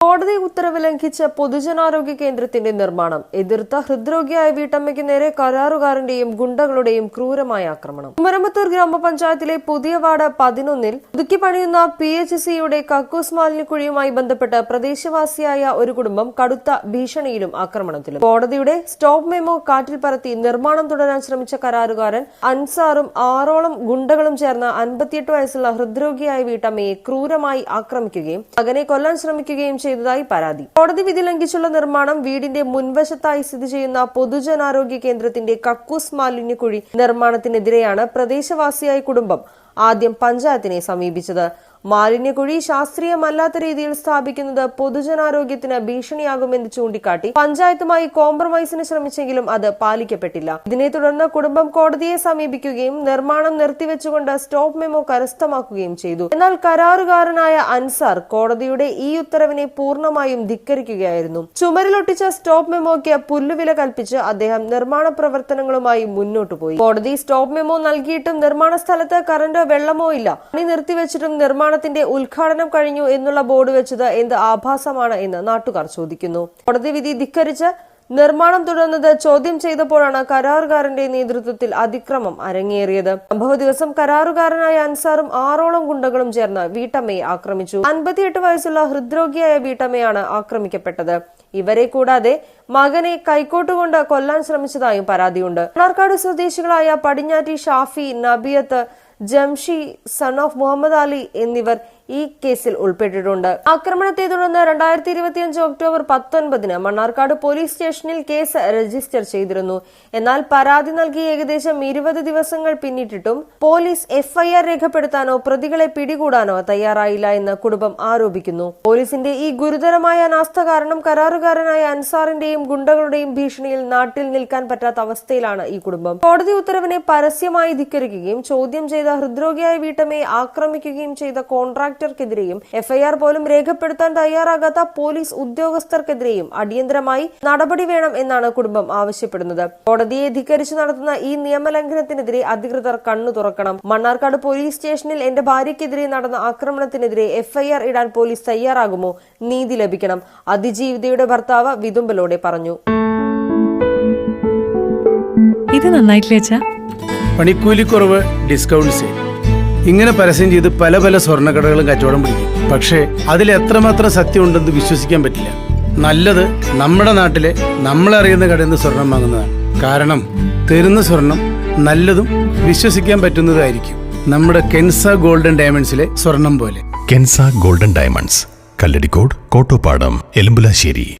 കോടതി ഉത്തരവ് ലംഘിച്ച പൊതുജനാരോഗ്യ കേന്ദ്രത്തിന്റെ നിർമ്മാണം എതിർത്ത ഹൃദ്രോഗിയായ വീട്ടമ്മയ്ക്ക് നേരെ കരാറുകാരന്റെയും ഗുണ്ടകളുടെയും ക്രൂരമായ ആക്രമണം. കുമരമ്പത്തൂർ ഗ്രാമപഞ്ചായത്തിലെ പുതിയ വാർഡ് പതിനൊന്നിൽ പുതുക്കി പണിയുന്ന പി എച്ച് സിയുടെ കക്കൂസ് മാലിന്യക്കുഴിയുമായി ബന്ധപ്പെട്ട് പ്രദേശവാസിയായ ഒരു കുടുംബം കടുത്ത ഭീഷണിയിലും ആക്രമണത്തിലും. കോടതിയുടെ സ്റ്റോപ്പ് മെമ്മോ കാറ്റിൽ പറത്തി നിർമ്മാണം തുടരാൻ ശ്രമിച്ച കരാറുകാരൻ അൻസാറും ആറോളം ഗുണ്ടകളും ചേർന്ന അൻപത്തിയെട്ട് വയസ്സുള്ള ഹൃദ്രോഗിയായ വീട്ടമ്മയെ ക്രൂരമായി ആക്രമിക്കുകയും മകനെ കൊല്ലാൻ ശ്രമിക്കുകയും ചെയ്തതായി പരാതി. കോടതി വിധി ലംഘിച്ചുള്ള നിർമ്മാണം വീടിന്റെ മുൻവശത്തായി സ്ഥിതി ചെയ്യുന്ന പൊതുജനാരോഗ്യ കേന്ദ്രത്തിന്റെ കക്കൂസ് മാലിന്യക്കുഴി നിർമ്മാണത്തിനെതിരെയാണ് പ്രദേശവാസിയായ കുടുംബം ആദ്യം പഞ്ചായത്തിനെ സമീപിച്ചത്. മാലിന്യക്കുഴി ശാസ്ത്രീയമല്ലാത്ത രീതിയിൽ സ്ഥാപിക്കുന്നത് പൊതുജനാരോഗ്യത്തിന് ഭീഷണിയാകുമെന്ന് ചൂണ്ടിക്കാട്ടി പഞ്ചായത്തുമായി കോംപ്രമൈസിന് ശ്രമിച്ചെങ്കിലും അത് പാലിക്കപ്പെട്ടില്ല. ഇതിനെ തുടർന്ന് കുടുംബം കോടതിയെ സമീപിക്കുകയും നിർമ്മാണം നിർത്തിവെച്ചുകൊണ്ട് സ്റ്റോപ്പ് മെമ്മോ കരസ്ഥമാക്കുകയും ചെയ്തു. എന്നാൽ കരാറുകാരനായ അൻസാർ കോടതിയുടെ ഈ ഉത്തരവിനെ പൂർണമായും ധിക്കരിക്കുകയായിരുന്നു. ചുമരിലൊട്ടിച്ച സ്റ്റോപ്പ് മെമ്മോയ്ക്ക് പുല്ലുവില കൽപ്പിച്ച് അദ്ദേഹം നിർമ്മാണ പ്രവർത്തനങ്ങളുമായി മുന്നോട്ടു പോയി. കോടതി സ്റ്റോപ്പ് മെമ്മോ നൽകിയിട്ടും നിർമ്മാണ സ്ഥലത്ത് കറണ്ടോ വെള്ളമോ ഇല്ല. പണി നിർത്തിവെച്ചിട്ടും നിർമ്മാണത്തിന്റെ ഉദ്ഘാടനം കഴിഞ്ഞു എന്നുള്ള ബോർഡ് വെച്ചത് എന്ത് ആഭാസമാണ് എന്ന് നാട്ടുകാർ ചോദിക്കുന്നു. കോടതി വിധി ധിക്കരിച്ച് നിർമ്മാണം തുടർന്നത് ചോദ്യം ചെയ്തപ്പോഴാണ് കരാറുകാരന്റെ നേതൃത്വത്തിൽ അതിക്രമം അരങ്ങേറിയത്. സംഭവ ദിവസം കരാറുകാരനായ അൻസാറും ആറോളം ഗുണ്ടകളും ചേർന്ന് വീട്ടമ്മയെ ആക്രമിച്ചു. അൻപത്തിയെട്ട് വയസ്സുള്ള ഹൃദ്രോഗിയായ വീട്ടമ്മയാണ് ആക്രമിക്കപ്പെട്ടത്. ഇവരെ കൂടാതെ മകനെ കൈക്കോട്ടുകൊണ്ട് കൊല്ലാൻ ശ്രമിച്ചതായും പരാതിയുണ്ട്. മണ്ണാർക്കാട് സ്വദേശികളായ പടിഞ്ഞാറ്റി ഷാഫി നബിയത്ത് ജംഷി സൺ ഓഫ് മുഹമ്മദ് അലി എന്നിവർ ഈ കേസിൽ ഉൾപ്പെട്ടിട്ടുണ്ട്. ആക്രമണത്തെ തുടർന്ന് രണ്ടായിരത്തി ഇരുപത്തിയഞ്ച് ഒക്ടോബർ പത്തൊൻപതിന് മണ്ണാർക്കാട് പോലീസ് സ്റ്റേഷനിൽ കേസ് രജിസ്റ്റർ ചെയ്തിരുന്നു. എന്നാൽ പരാതി നൽകി ഏകദേശം ഇരുപത് ദിവസങ്ങൾ പിന്നിട്ടിട്ടും പോലീസ് എഫ്ഐആർ രേഖപ്പെടുത്താനോ പ്രതികളെ പിടികൂടാനോ തയ്യാറായില്ല എന്ന് കുടുംബം ആരോപിക്കുന്നു. പോലീസിന്റെ ഈ ഗുരുതരമായ അനാസ്ഥ കാരണം കരാറുകാരനായ അൻസാറിന്റെയും ഗുണ്ടകളുടെയും ഭീഷണിയിൽ നാട്ടിൽ നിൽക്കാൻ പറ്റാത്ത അവസ്ഥയിലാണ് ഈ കുടുംബം. കോടതി ഉത്തരവിനെ പരസ്യമായി ധിക്കരിക്കുകയും ചോദ്യം ചെയ്ത ഹൃദ്രോഗിയായ വീട്ടമ്മയെ ആക്രമിക്കുകയും ചെയ്ത കോൺട്രാക്ടർക്കെതിരെയും എഫ്ഐആർ പോലും രേഖപ്പെടുത്താൻ തയ്യാറാകാത്ത പോലീസ് ഉദ്യോഗസ്ഥർക്കെതിരെയും അടിയന്തരമായി നടപടി വേണം എന്നാണ് കുടുംബം ആവശ്യപ്പെടുന്നത്. കോടതിയെ ധിക്കരിച്ചു നടത്തുന്ന ഈ നിയമലംഘനത്തിനെതിരെ അധികൃതർ കണ്ണു തുറക്കണം. മണ്ണാർക്കാട് പോലീസ് സ്റ്റേഷനിൽ എന്റെ ഭാര്യയ്ക്കെതിരെ നടന്ന ആക്രമണത്തിനെതിരെ എഫ്ഐആർ ഇടാൻ പോലീസ് തയ്യാറാകുമോ? നീതി ലഭിക്കണം. അതിജീവിതയുടെ ഭർത്താവ് വിതുമ്പലോടെ പറഞ്ഞു. ഇത് നന്നായിട്ടില്ല പണിക്കൂലി പണിക്കൂലിക്കുറവ് ഡിസ്കൗണ്ട് സെയിൽ ഇങ്ങനെ പരസ്യം ചെയ്ത് പല പല സ്വർണക്കടകളും കച്ചവടം പിടിക്കും. പക്ഷേ അതിൽ എത്രമാത്രം സത്യം ഉണ്ടെന്ന് വിശ്വസിക്കാൻ പറ്റില്ല. നല്ലത് നമ്മുടെ നാട്ടിലെ നമ്മളറിയുന്ന കടയിൽ നിന്ന് സ്വർണം വാങ്ങുന്നതാണ്. കാരണം തരുന്ന സ്വർണം നല്ലതും വിശ്വസിക്കാൻ പറ്റുന്നതായിരിക്കും. നമ്മുടെ കെൻസ ഗോൾഡൻ ഡയമണ്ട്സിലെ സ്വർണം പോലെ. Kensa golden diamonds. Kalladikode Kottopadam Elumbulassery.